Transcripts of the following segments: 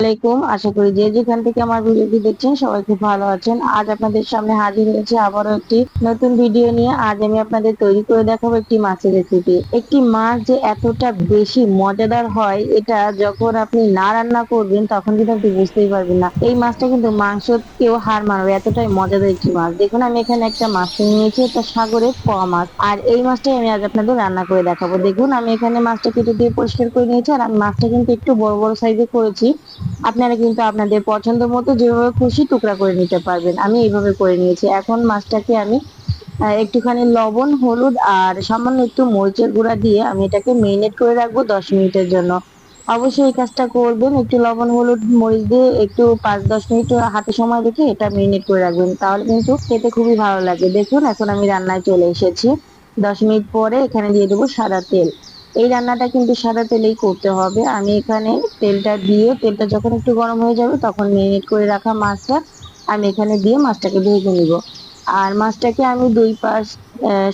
আলাইকুম। আশা করি যে যেখান থেকে আমার ভিডিওটি দেখছেন সবাই খুব ভালো আছেন। আজ আপনাদের সামনে হাজির হয়েছে আবারও একটি নতুন ভিডিও নিয়ে। আজ আমি আপনাদের তৈরি করে দেখাবো একটি মাছের রেসিপি একটি মাছ যে এতটা বেশি মজাদার হয়, এটা যখন আপনি না রান্না করবেন, তখন কিন্তু আপনি বুঝতেই পারবেন না। এই মাছটা কিন্তু মাংস কেউ হার মানবে, এতটাই মজাদার একটি মাছ। দেখুন, আমি এখানে একটা মাছ নিয়েছি, এটা সাগরের পোয়া মাছ। আর এই মাছটাই আমি আজ আপনাদের রান্না করে দেখাবো। দেখুন, আমি এখানে মাছটা কেটে দিয়ে পরিষ্কার করে নিয়েছি, আর আমি মাছটা কিন্তু একটু বড় বড় সাইজে করেছি। আপনারা কিন্তু আপনাদের পছন্দ মতো যেভাবে খুশি টুকরা করে নিতে পারবেন। আমি এইভাবে করে নিয়েছি। এখন মাছটাকে আমি একটুখানি লবণ, হলুদ আর সামান্য একটু মরিচের গুঁড়া দিয়ে আমি এটাকে মেরিনেট করে রাখব দশ মিনিটের জন্য। অবশ্যই এই কাজটা করবেন। একটু লবণ, হলুদ, মরিচ দিয়ে একটু পাঁচ, দশ মিনিট হাতে সময় রেখে এটা মেরিনেট করে রাখবেন। তাহলে কিন্তু খেতে খুবই ভালো লাগে দেখুন, এখন আমি রান্নায় চলে এসেছি। দশ মিনিট পরে এখানে দিয়ে দেবো সাদা তেল। এই রান্নাটা কিন্তু সাদা তেলেই করতে হবে। আমি এখানে তেলটা দিয়ে, তেলটা যখন একটু গরম হয়ে যাবে তখন মেরিনেট করে রাখা মাছটা আমি এখানে দিয়ে মাছটাকে ভেজে নিব। আর মাছটাকে আমি দুই পাশ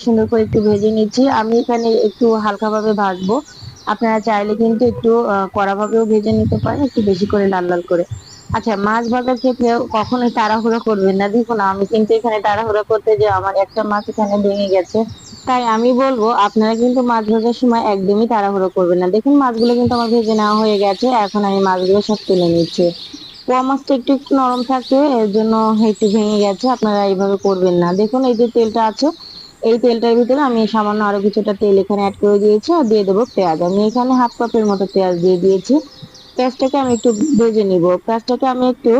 সুন্দর করে একটু ভেজে নিচ্ছি। আমি এখানে একটু হালকাভাবে ভাজবো। আপনারা চাইলে কিন্তু একটু কড়াভাবেও ভেজে নিতে পারেন, একটু বেশি করে লাল লাল করে। আচ্ছা মাছ ভাজার ক্ষেত্রে কখনোই তাড়াহুড়ো করবেন না। দেখুন, আমি কিন্তু এখানে তাড়াহুড়ো করতে যে আমার একটা মাছ এখানে ভেঙে গেছে। তাই আমি বলব, আপনারা কিন্তু মাছ ভাজার সময় একদমই তাড়াহুড়ো করবেন না। দেখুন, মাছগুলো কিন্তু আমার ভেজে নেওয়া হয়ে গেছে, এখন আমি মাছগুলো সব তুলে নিচ্ছি। পোয়া মাছটা একটু একটু নরম থাকে এর জন্য একটু ভেঙে গেছে, আপনারা এইভাবে করবেন না। দেখুন, এই যে তেলটা আছে, এই তেলটার ভিতরে আমি সামান্য আরও কিছুটা তেল এখানে অ্যাড করে দিয়েছি আর দিয়ে দেবো পেঁয়াজ। আমি এখানে হাফ কাপের মতো পেঁয়াজ দিয়ে দিয়েছি। পেঁয়াজটাকে আমি একটু ভেজে নিব। পেঁয়াজটাকে আমি একটু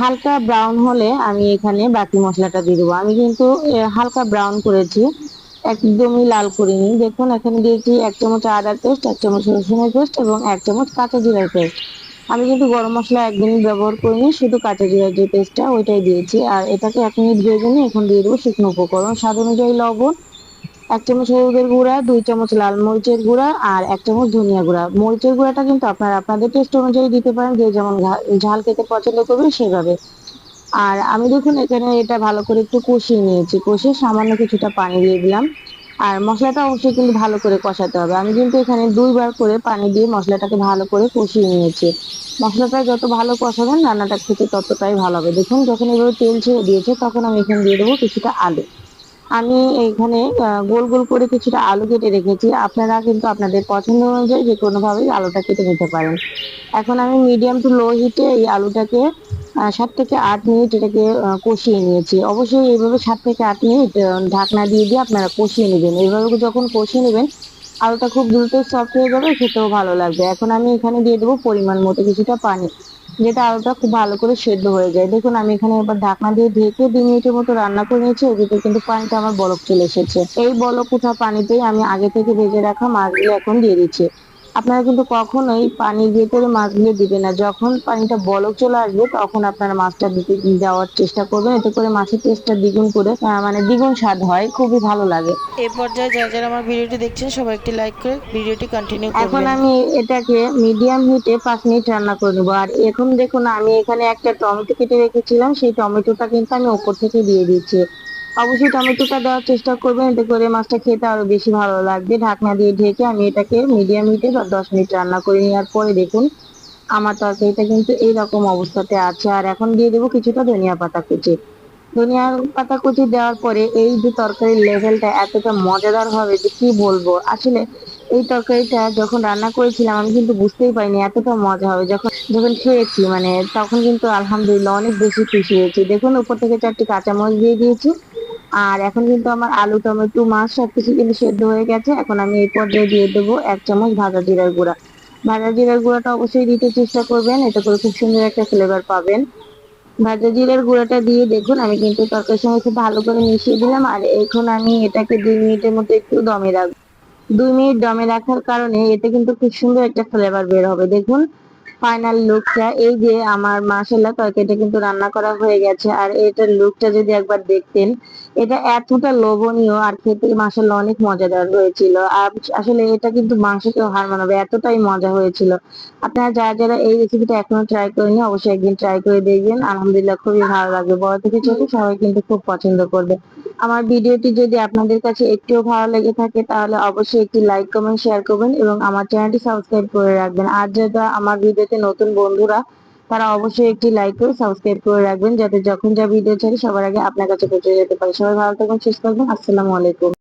হালকা ব্রাউন হলে আমি এখানে বাকি মশলাটা দিয়ে দেবো। আমি কিন্তু হালকা ব্রাউন করেছি। একদমই লাল করিনি। দেখুন, এখানে দিয়েছি এক চামচ আদার পেস্ট, এক চামচ রসুনের পেস্ট এবং এক চামচ কাঁচা জিরার পেস্ট। আমি কিন্তু গরম মশলা একদমই ব্যবহার করিনি, শুধু কাঁচা জিরার যে পেস্টটা, ওইটাই দিয়েছি। আর এটাকে এক মিনিট ভেজে নিয়ে এখন দিয়ে দেবো শুকনো উপকরণ। স্বাদ অনুযায়ী লবণ, এক চামচ হলুদের গুঁড়া, দুই চামচ লাল মরিচের গুঁড়া আর এক চামচ ধনিয়া গুঁড়া। মরিচের গুঁড়াটা কিন্তু আপনারা আপনাদের টেস্ট অনুযায়ী দিতে পারেন, যে যেমন ঝাল খেতে পছন্দ করবেন সেভাবে। আর আমি দেখুন এখানে এটা ভালো করে একটু কষিয়ে নিয়েছি। কষিয়ে সামান্য কিছুটা পানি দিয়ে দিলাম। আর মশলাটা অবশ্যই কিন্তু ভালো করে কষাতে হবে। আমি কিন্তু এখানে দুইবার করে পানি দিয়ে মশলাটাকে ভালো করে কষিয়ে নিয়েছি। মশলাটা যত ভালো কষাবেন, রান্নাটা খেতে ততটাই ভালো হবে। দেখুন, যখন এভাবে তেল ছেড়ে দিয়েছে, তখন আমি এখানে দিয়ে দেবো কিছুটা আলু। আমি এখানে গোল গোল করে কিছুটা আলু কেটে রেখেছি। আপনারা কিন্তু আপনাদের পছন্দ অনুযায়ী যে কোনোভাবেই আলুটা কেটে নিতে পারেন। এখন আমি মিডিয়াম টু লো হিটে এই আলুটাকে সাত থেকে আট মিনিট এটাকে কষিয়ে নিয়েছি। অবশ্যই এইভাবে সাত থেকে আট মিনিট ঢাকনা দিয়ে দিয়ে আপনারা কষিয়ে নেবেন। এইভাবে যখন কষিয়ে নেবেন, আলুটা খুব দ্রুত সফট হয়ে যাবে, খেতেও ভালো লাগবে। এখন আমি এখানে দিয়ে দেবো পরিমাণ মতো কিছুটা পানি, যেটা আলুটা খুব ভালো করে সেদ্ধ হয়ে যায়। দেখুন, আমি এখানে এবার ঢাকনা দিয়ে ঢেকে দুই মিনিটের মতো রান্না করে নিয়েছি এদিকে কিন্তু পানিটা আমার বরফ চলে এসেছে। এই বলক উঠা পানিতেই আমি আগে থেকে ভেজে রাখা মাছগুলো এখন দিয়ে দিচ্ছি। আপনারা কিন্তু কখনোই পানির ভেতরে মাছগুলো দিবেন না। যখন পানিটা বলক চলে আসবে তখন আপনারা মাছটা দিতে দেওয়ার চেষ্টা করবেন। এতে করে মাছের টেস্টটা দ্বিগুণ করে মানে দ্বিগুণ স্বাদ হয়। খুবই ভালো লাগে। এই পর্যায়ে যারা যারা আমার ভিডিওটি দেখছেন সবাই একটি লাইক করে ভিডিওটি কন্টিনিউ এখন আমি এটাকে মিডিয়াম হিটে পাঁচ মিনিট রান্না করে নেব। আর এখন দেখুন আমি এখানে একটা টমেটো কেটে রেখেছিলাম। সেই টমেটোটা কিন্তু আমি ওপর থেকে দিয়ে দিচ্ছি অবশ্যই টমেটোটা দেওয়ার চেষ্টা করবেন, এতে করে মাছটা খেতে আরও বেশি ভালো লাগবে। ঢাকনা দিয়ে ঢেকে আমি এটাকে মিডিয়াম হিটে দশ মিনিট রান্না করে নেওয়ার পরে দেখুন, আমার তরকারিটা কিন্তু এইরকম অবস্থাতে আছে। আর এখন দিয়ে দেবো কিছুটা ধনিয়া পাতা কুচি। ধনিয়া পাতা কুচি দেওয়ার পরে এই যে তরকারির লেভেলটা এতটা মজাদার হবে যে কি বলব? আসলে এই তরকারিটা যখন রান্না করেছিলাম, আমি কিন্তু বুঝতেই পারিনি এতটা মজা হবে। যখন যখন খেয়েছি মানে তখন কিন্তু আলহামদুলিল্লাহ অনেক বেশি খুশি হয়েছি। দেখুন, উপর থেকে চারটি কাঁচামরিচ দিয়ে দিয়েছি। আর এখন কিন্তু আমার আলু, টমেটো, মাছ সবকিছু কিন্তু সেদ্ধ হয়ে গেছে। এখন আমি এই পর্যায়ে দিয়ে দেবো এক চামচ ভাজা জিরার গুঁড়া। ভাজা জিরার গুঁড়াটা অবশ্যই দিতে চেষ্টা করবেন এটা করে খুব সুন্দর একটা ফ্লেভার পাবেন। ভাজা জিরার গুঁড়াটা দিয়ে দেখুন, আমি কিন্তু তরকারির সঙ্গে খুব ভালো করে মিশিয়ে দিলাম, আর এখন আমি এটাকে দুই মিনিটের মতো একটু দমে রাখব দুই মিনিট দমে রাখার কারণে এতে কিন্তু খুব সুন্দর একটা ফ্লেভার বের হবে। দেখুন ফাইনাল লুকটা এই যে আমার মাসাল্লাহ তরকারিটা কিন্তু রান্না করা হয়ে গেছে। আর এটার লুকটা যদি একবার দেখতেন, এটা এতটা লোভনীয় আর খেতে মাসাল্লাহ অনেক মজাদার হয়েছিল। আর আসলে এটা কিন্তু মাংসকেও হার মানাবে, এতটাই মজা হয়েছিল। আপনারা যারা যারা এই রেসিপিটা এখনও ট্রাই করেনি অবশ্যই একদিন ট্রাই করে দেখবেন। আলহামদুলিল্লাহ খুবই ভালো লাগবে। বড় থেকে ছোট সবাই কিন্তু খুব পছন্দ করবে। আমার ভিডিওটি যদি আপনাদের কাছে একটুও ভালো লেগে থাকে, তাহলে অবশ্যই একটি লাইক কমেন্ট শেয়ার করবেন এবং আমার চ্যানেলটি সাবস্ক্রাইব করে রাখবেন। আর যারা আমার ভিডিওতে নতুন বন্ধুরা, তারা অবশ্যই একটি লাইক করে সাবস্ক্রাইব করে রাখবেন, যাতে যখন যা ভিডিও ছাড়ি সবার আগে আপনার কাছে পৌঁছে যেতে পারে। সবাই ভালো থাকবেন, সুস্থ থাকবেন। আসসালামু আলাইকুম।